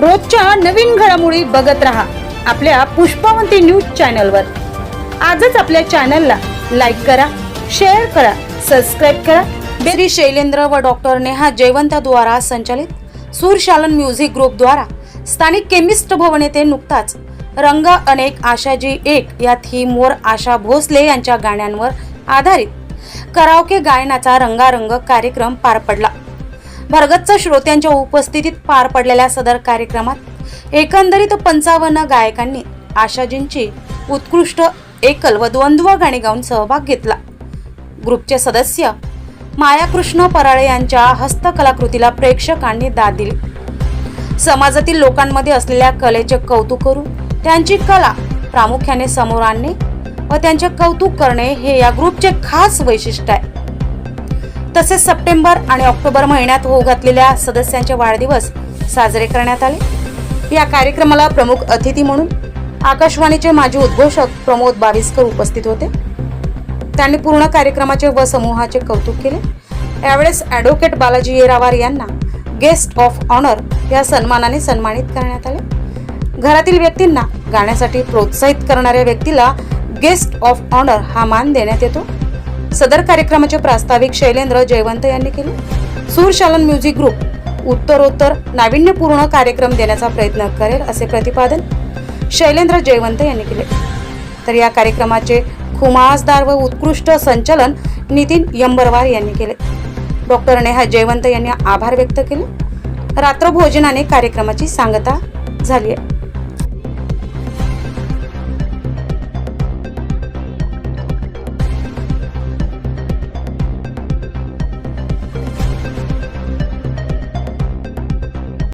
रोजच्या नवीन घडामोडी बघत रहा आपल्या पुष्पावंती न्यूज चॅनलवर. आजच आपल्या चॅनलला लाईक करा शेअर करा सबस्क्राईब करा. श्री शैलेंद्र व डॉक्टर नेहा जयवंतद्वारा संचालित सूरशालन म्युझिक ग्रुपद्वारा स्थानिक केमिस्ट भवन येथे नुकताच रंग अनेक आशाजी एक या थीमवर आशा भोसले यांच्या गाण्यांवर आधारित कराओके गायनाचा रंगारंग कार्यक्रम पार पडला. भरगच्च श्रोत्यांच्या उपस्थितीत पार पडलेल्या सदर कार्यक्रमात एकंदरीत पंचावन्न गायकांनी आशाजींची उत्कृष्ट एकल व द्वंद्व गाणी गाऊन सहभाग घेतला. ग्रुपचे सदस्य मायाकृष्ण पराळे यांच्या हस्तकलाकृतीला प्रेक्षकांनी दाद दिली. समाजातील लोकांमध्ये असलेल्या कलेचे कौतुक करून त्यांची कला प्रामुख्याने समोर आणणे व त्यांचे कौतुक करणे हे या ग्रुपचे खास वैशिष्ट्य आहे. तसेच सप्टेंबर आणि ऑक्टोबर महिन्यात होऊ घातलेल्या सदस्यांचे वाढदिवस साजरे करण्यात आले. या कार्यक्रमाला प्रमुख अतिथी म्हणून आकाशवाणीचे माजी उद्घोषक प्रमोद बाविस्कर उपस्थित होते. त्यांनी पूर्ण कार्यक्रमाचे व समूहाचे कौतुक केले. यावेळेस ॲडव्होकेट बालाजी येरावार यांना गेस्ट ऑफ ऑनर या सन्मानाने सन्मानित करण्यात आले. घरातील व्यक्तींना गाण्यासाठी प्रोत्साहित करणाऱ्या व्यक्तीला गेस्ट ऑफ ऑनर हा मान देण्यात येतो. सदर कार्यक्रमाचे प्रास्ताविक शैलेंद्र जयवंत यांनी केले. सूरशालन म्युझिक ग्रुप उत्तरोत्तर नाविन्यपूर्ण कार्यक्रम देण्याचा प्रयत्न करेल असे प्रतिपादन शैलेंद्र जयवंत यांनी केले. तर या कार्यक्रमाचे खुमासदार व उत्कृष्ट संचलन नितीन यंबरवार यांनी केले. डॉक्टर नेहा जयवंत यांनी आभार व्यक्त केले. रात्रभोजनाने कार्यक्रमाची सांगता झाली आहे.